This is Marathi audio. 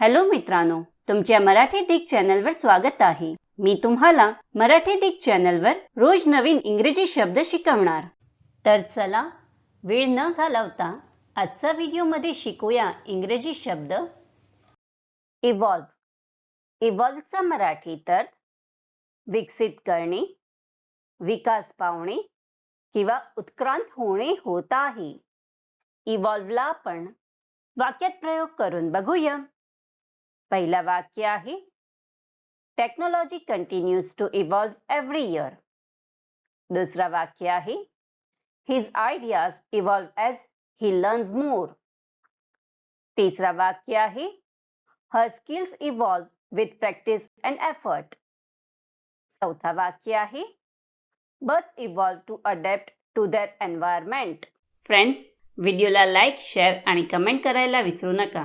हॅलो मित्रांनो तुमच्या मराठी दिग चॅनलवर स्वागत आहे. मी तुम्हाला मराठी दिग चॅनलवर रोज नवीन इंग्रजी शब्द शिकवणार. तर चला वेळ न घालवता आजचा व्हिडिओमध्ये शिकूया इंग्रजी शब्द. इव्हॉल्व इव्हॉल्वचा मराठी तर विकसित करणे विकास पावणे किंवा उत्क्रांत होणे होत आहे. इव्हॉल्वला आपण वाक्यात प्रयोग करून बघूया. पहिला वाक्य आहे technology continues to evolve every year दुसरा वाक्य आहे his ideas evolve as he learns more तिसरा वाक्य आहे her skills evolve with practice and effort चौथा वाक्य आहे birth evolve to adapt to that environment friends व्हिडिओला लाईक शेअर आणि कमेंट करायला विसरू नका.